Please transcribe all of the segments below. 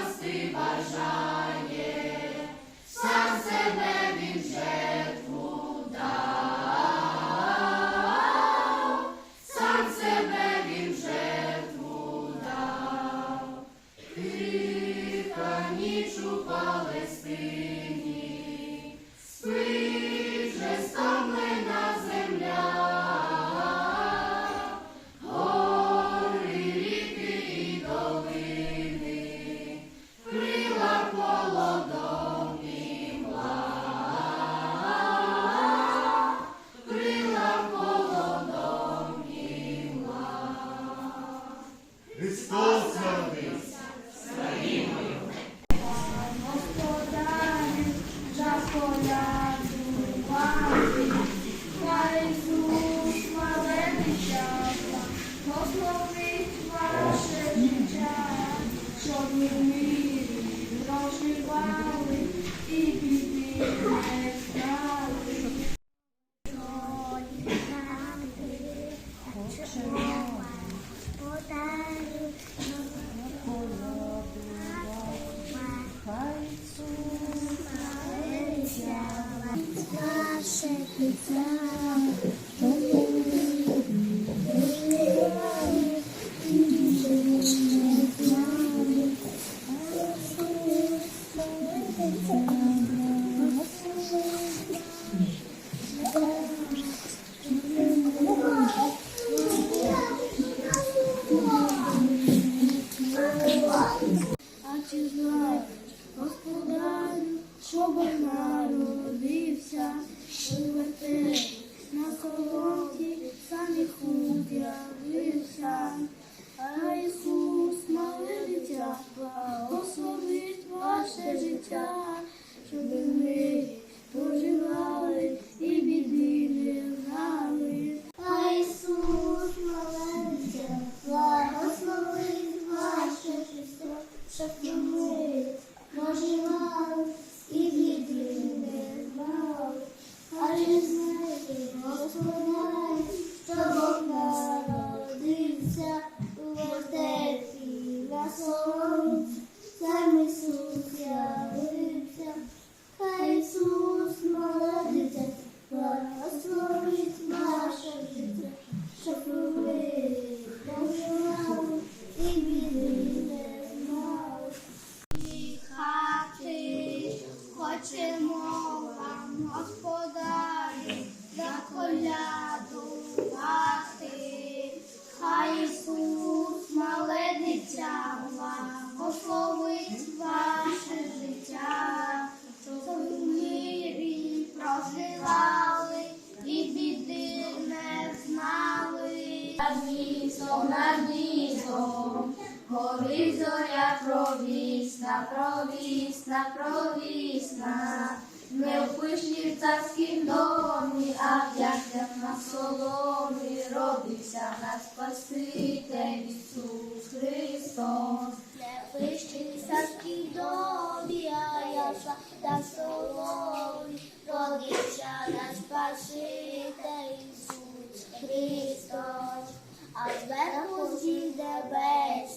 щасти бажаю. Islam. Горить зоря провісна, провісна, провісна, не в пишній царській домі, а в яснях на соломі родився наш Спаситель Ісус Христос. Не в пишній домі, а ясна на соломі родився наш спасите, Ісус Христос, а зверху зійде без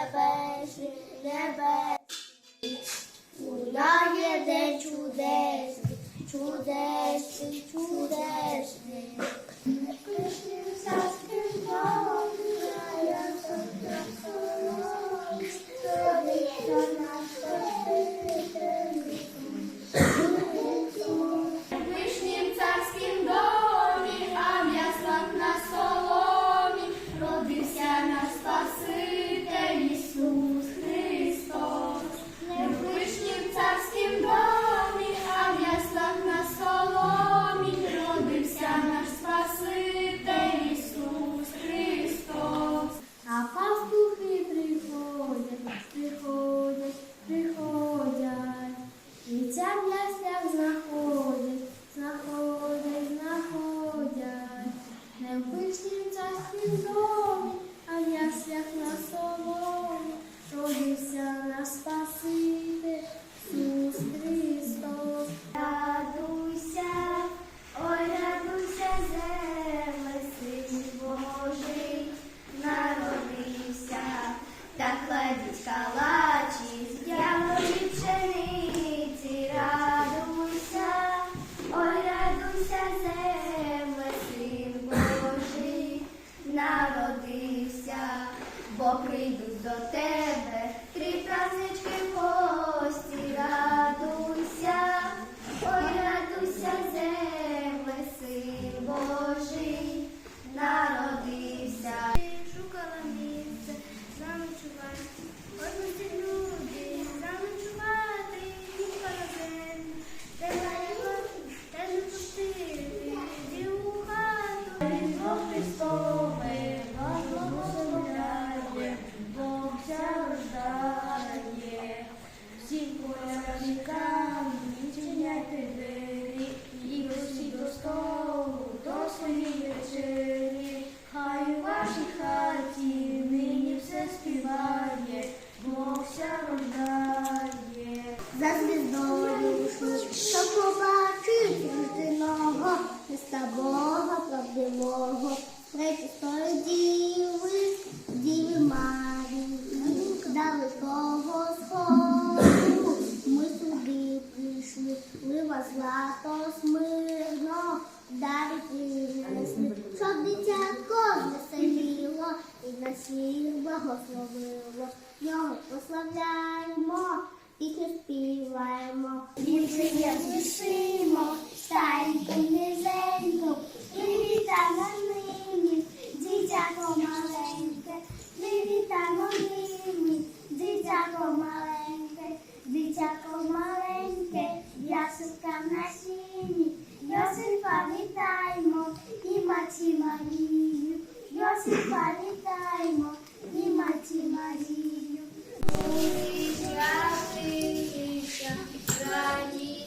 nebesi, nebesi. Bunlar yerde çudesli, çudesli, çudesli. Життя в яснях знаходить. прийдуть до тебе. діви, діви Марії, далекого сходу, ми туди прийшли, ми вас злато смирно, далі принесли, щоб дитятко веселіло і на всіх благословило. Його прославляємо, і співаємо, і приєм спішимо. Ясенка на сіні, Йосифа вітаємо, і маці Марію, Йосифа вітаємо, і маці Марію. З'явися, радість